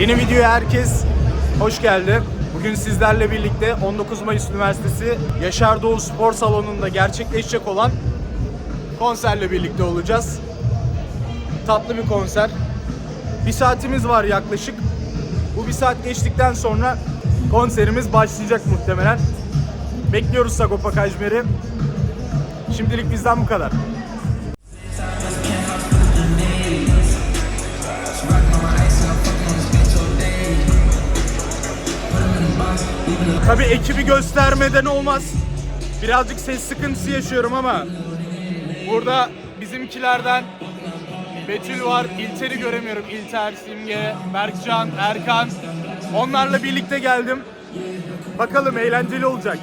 Yeni videoya herkes hoş geldi. Bugün sizlerle birlikte 19 Mayıs Üniversitesi Yaşar Doğu Spor Salonu'nda gerçekleşecek olan konserle birlikte olacağız. Tatlı bir konser. Bir saatimiz var yaklaşık. Bu bir saat geçtikten sonra konserimiz başlayacak muhtemelen. Bekliyoruz Sagopa Kajmer'i. Şimdilik bizden bu kadar. Tabii ekibi göstermeden olmaz. Birazcık ses sıkıntısı yaşıyorum ama burada bizimkilerden Betül var, İlter'i göremiyorum. İlter, Simge, Berkcan, Erkan. Onlarla birlikte geldim. Bakalım eğlenceli olacak.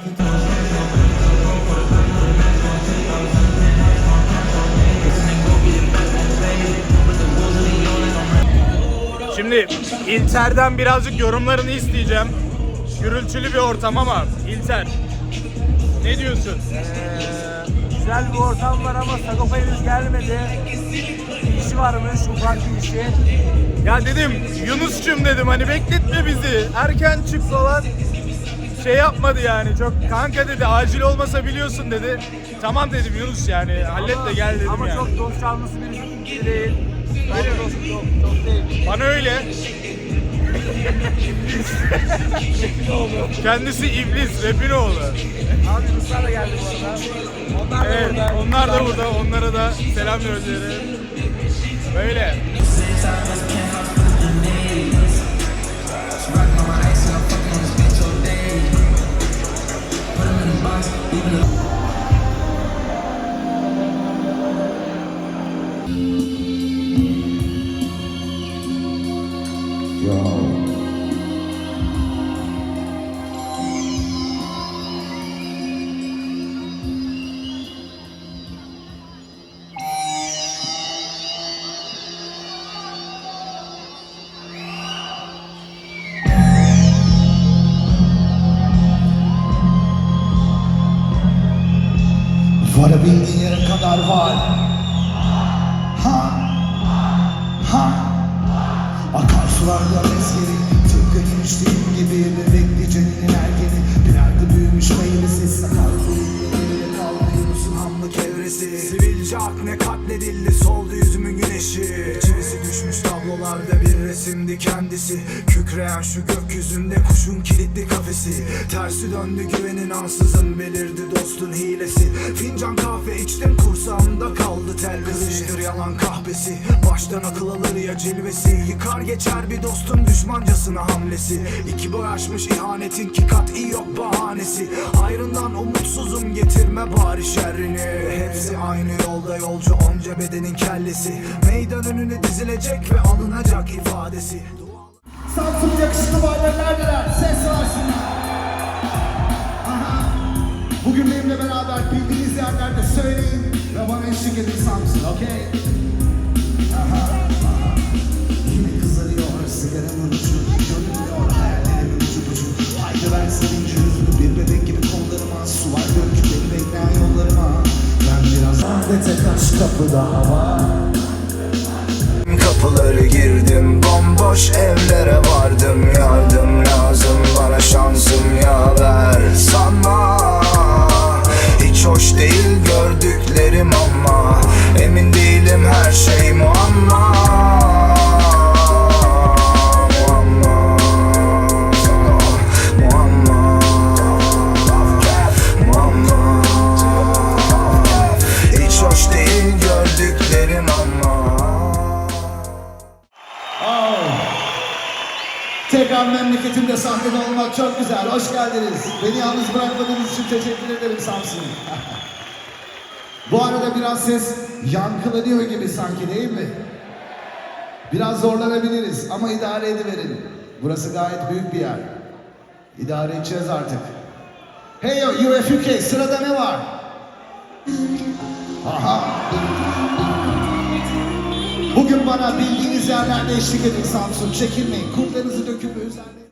Şimdi İlter'den birazcık yorumlarını isteyeceğim. Gürültülü bir ortam ama İlter ne diyorsun? Güzel bir ortam var ama Sagopa henüz gelmedi. Bir işi varmış, ufak bir işi. Ya dedim Yunus'cum dedim hani bekletme bizi. Erken çık falan. Şey yapmadı yani çok kanka dedi acil olmasa biliyorsun dedi. Tamam dedim Yunus yani hallet de gel dedim Ama yani. çok dost canlısı birisi değil. Öyle dost, çok, çok değil. Bana öyle. Kendisi iblis, rapin oğlu. Abi Ruslar da geldi bu arada. Onlar da Evet, burada. onlar da burada. Onlara da selam gönderirim. Böyle. Varabildiğin şu gökyüzünde kuşun kilitli kafesi. Tersi döndü güvenin ansızın belirdi dostun hilesi. Fincan kahve içtim kursağımda kaldı tel Kızıştır yalan kahvesi Baştan akıl alır ya cilvesi. Yıkar geçer bir dostun düşmancasına hamlesi. İki boy aşmış ihanetin ki kat'i yok bahanesi. Ayrından umutsuzum getirme bari şerrini. Hepsi aynı yolda yolcu onca bedenin kellesi. Meydan önüne dizilecek ve alınacak ifadesi ve bana eşlik edin Samsun, okey? Aha, aha. Yine kızarıyor sigaramın ucu, görünmüyor hayallerimin ucu bucu. Ben sarınca yüzlü bir bebek gibi kollarıma, sular döküp beni bekleyen yollarıma. Ben biraz adete kaç kapıda hava. Kapıları girdim bomboş evlere vardım Yardım lazım bana şansım yaver Sanma hoş değil gördüklerim ama. Emin değilim her şey muamma sahnede olmak çok güzel. Hoş geldiniz. Beni yalnız bırakmadığınız için teşekkür ederim Samsun. Bu arada biraz ses yankılanıyor gibi sanki değil mi? Biraz zorlanabiliriz ama idare ediverin. Burası gayet büyük bir yer. İdare edeceğiz artık. Hey UFUK sırada ne var? Aha. Bugün bana bildiğiniz yerlerde eşlik edin Samsun. Çekinmeyin. Kurtlarınızı dökün ve.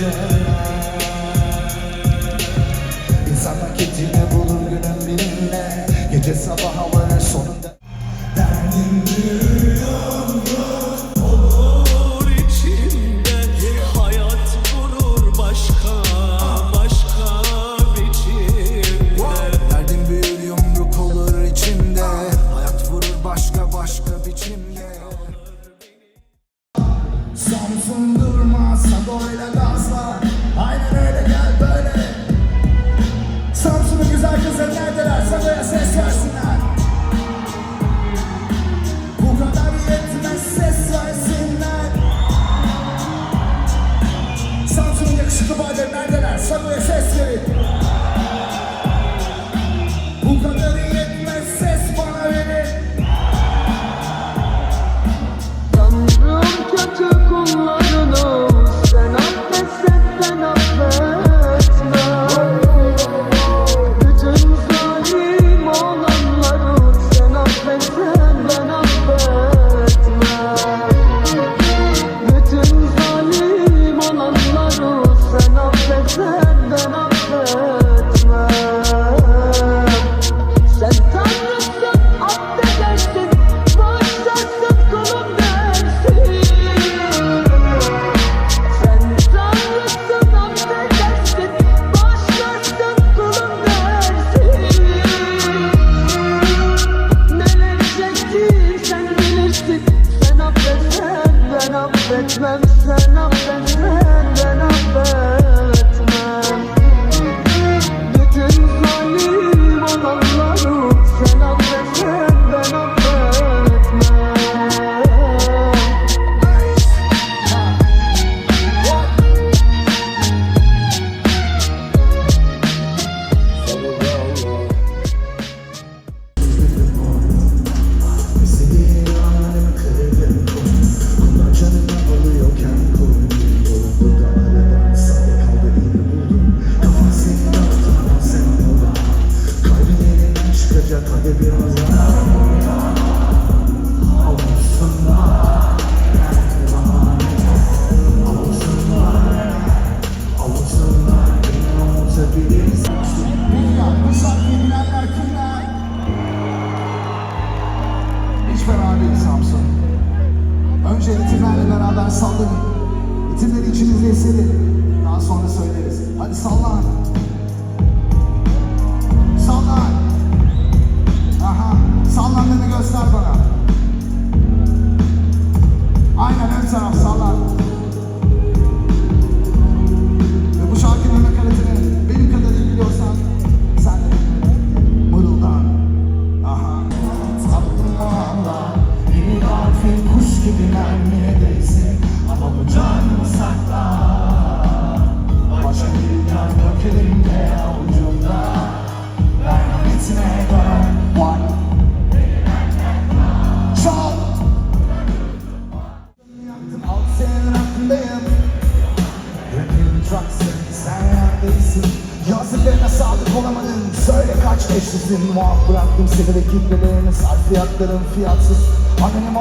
gece İnsan nakitini bulur günün birinde. Gece sabaha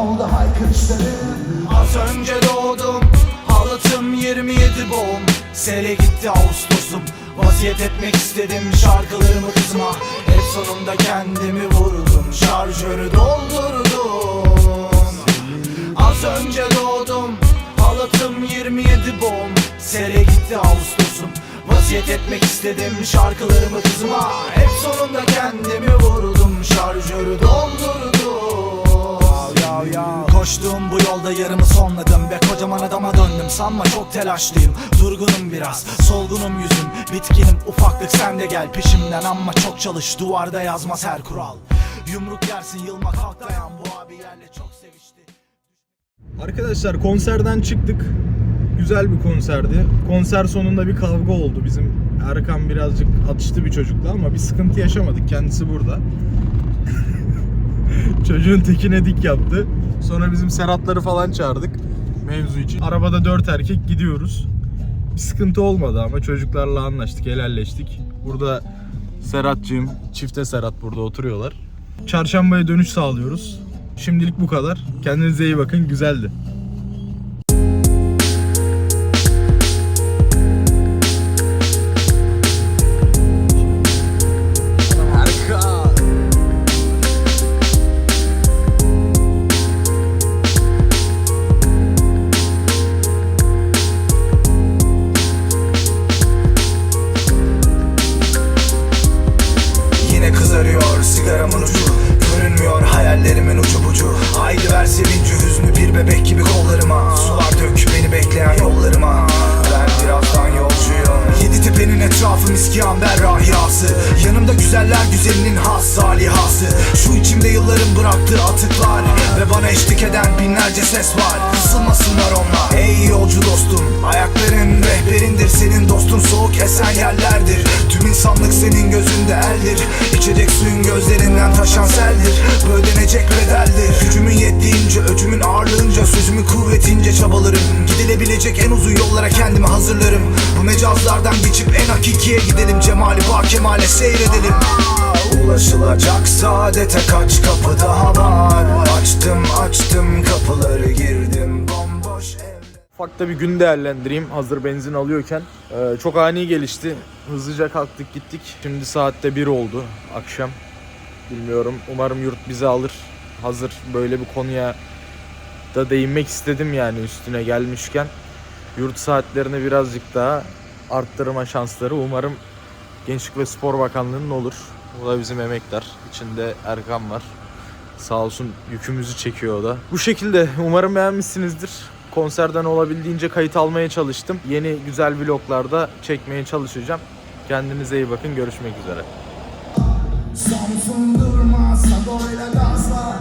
oldu haykırışların Az önce doğdum Halatım 27 boğum. Sele gitti Ağustos'um Vaziyet etmek istedim şarkılarımı kızma Hep sonunda kendimi vurdum Şarjörü doldurdum. Az önce doğdum Halatım 27 boğum. Sele gitti Ağustos'um Vaziyet etmek istedim şarkılarımı kızma Hep sonunda kendimi vurdum Şarjörü doldurdum yav Koştuğum bu yolda yarımı sonladım Ve kocaman adama döndüm sanma çok telaşlıyım Durgunum biraz solgunum yüzüm Bitkinim ufaklık sen de gel peşimden Ama çok çalış duvarda yazmaz her kural Yumruk yersin yılma kalk dayan Bu abi yerle çok sevişti Arkadaşlar konserden çıktık. Güzel bir konserdi. Konser sonunda bir kavga oldu. Bizim Erkan birazcık atıştı bir çocukla ama bir sıkıntı yaşamadık. Kendisi burada. Çocuğun tekine dik yaptı. Sonra bizim Serhatları falan çağırdık mevzu için. Arabada dört erkek gidiyoruz. Bir sıkıntı olmadı ama çocuklarla anlaştık, helalleştik. Burada Serhat'cığım, çifte Serhat burada oturuyorlar. Çarşambaya dönüş sağlıyoruz. Şimdilik bu kadar. Kendinize iyi bakın. Güzeldi. Hayallerimin ucu bucu. Haydi ver sevinci hüznü bir bebek gibi kollarıma. Sular dök beni bekleyen yollarıma. Ben birazdan yolcuyum. Yedi tepenin etrafı miski amber rahiyası Yanımda güzeller güzelinin has salihası. Şu içimde yılların bıraktığı atıklar. Ve bana eşlik eden binlerce ses var. Kısılmasınlar onlar. Ey yolcu dostum Ayakların rehberindir. Senin dostun Soğuk esen yerlerdir. Tüm insanlık senin gözünde eldir. İçecek suyun gözlerinden taşan seldir Bu ödenecek bedeldir Gücümün yettiğince öcümün ağırlığınca Sözümün kuvvetince çabalarım Gidilebilecek en uzun yollara kendimi hazırlarım Bu mecazlardan geçip en hakikiye gidelim Cemali bak kemale seyredelim Ulaşılacak saadete kaç kapı daha var Açtım açtım kapıları girdim bomboş ev Ufak da bir gün değerlendireyim hazır benzin alıyorken. Ee, çok ani gelişti. Hızlıca kalktık gittik. Şimdi saatte 1 oldu akşam. Bilmiyorum. Umarım yurt bizi alır. Hazır böyle bir konuya da değinmek istedim yani üstüne gelmişken. Yurt saatlerini birazcık daha arttırma şansları umarım Gençlik ve Spor Bakanlığı'nın olur. Bu da bizim emektar. İçinde Erkan var. Sağ olsun yükümüzü çekiyor o da. Bu şekilde umarım beğenmişsinizdir. Konserden olabildiğince kayıt almaya çalıştım. Yeni güzel vloglarda çekmeye çalışacağım. Kendinize iyi bakın. Görüşmek üzere. Samsun durmaz Sagoyla gazla